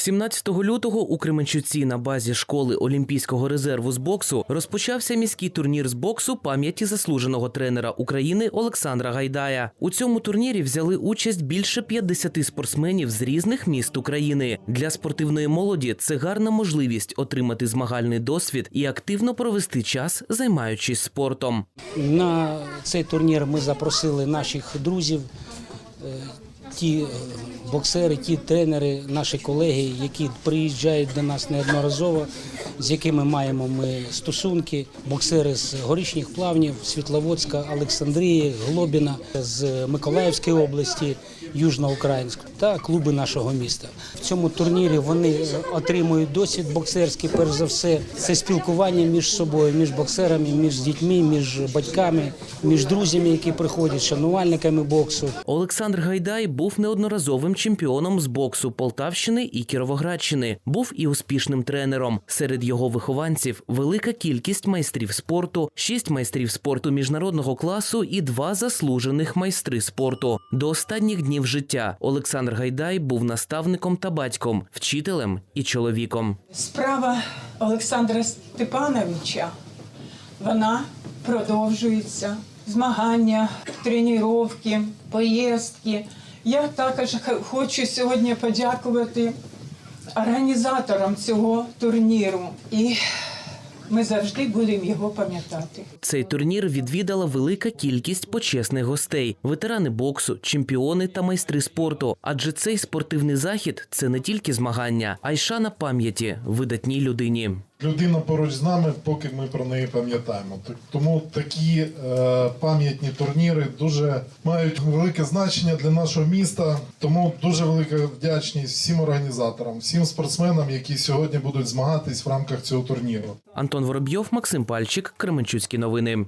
17 лютого у Кременчуці на базі школи Олімпійського резерву з боксу розпочався міський турнір з боксу пам'яті заслуженого тренера України Олександра Гайдая. У цьому турнірі взяли участь більше 50 спортсменів з різних міст України. Для спортивної молоді це гарна можливість отримати змагальний досвід і активно провести час, займаючись спортом. На цей турнір ми запросили наших друзів, е, ті е, боксери, ті тренери, наші колеги, які приїжджають до нас неодноразово, з якими маємо ми стосунки. Боксери з горішніх плавнів, Світловодська, Олександрії, Глобіна, з Миколаївської області, Южноукраїнська та клуби нашого міста. В цьому турнірі вони отримують досвід боксерський. Перш за все, це спілкування між собою, між боксерами, між дітьми, між батьками, між друзями, які приходять, шанувальниками боксу. Олександр Гайдай був неодноразовим чемпіоном з боксу Полтавщини і Кіровоградщини. Був і успішним тренером. Серед його вихованців велика кількість майстрів спорту, шість майстрів спорту міжнародного класу і два заслужених майстри спорту. До останніх днів життя Олександр Гайдай був наставником та батьком, вчителем і чоловіком. Справа Олександра Степановича вона продовжується. Змагання, тренування, поїздки. Я також хочу сьогодні подякувати організаторам цього турніру. І ми завжди будемо його пам'ятати. Цей турнір відвідала велика кількість почесних гостей, ветерани боксу, чемпіони та майстри спорту. Адже цей спортивний захід це не тільки змагання, а й шана пам'яті видатній людині. Людина поруч з нами, поки ми про неї пам'ятаємо. Тому такі е, пам'ятні турніри дуже мають велике значення для нашого міста. Тому дуже велика вдячність всім організаторам, всім спортсменам, які сьогодні будуть змагатись в рамках цього турніру. Антон Воробйов, Максим Пальчик, Кременчуцькі новини.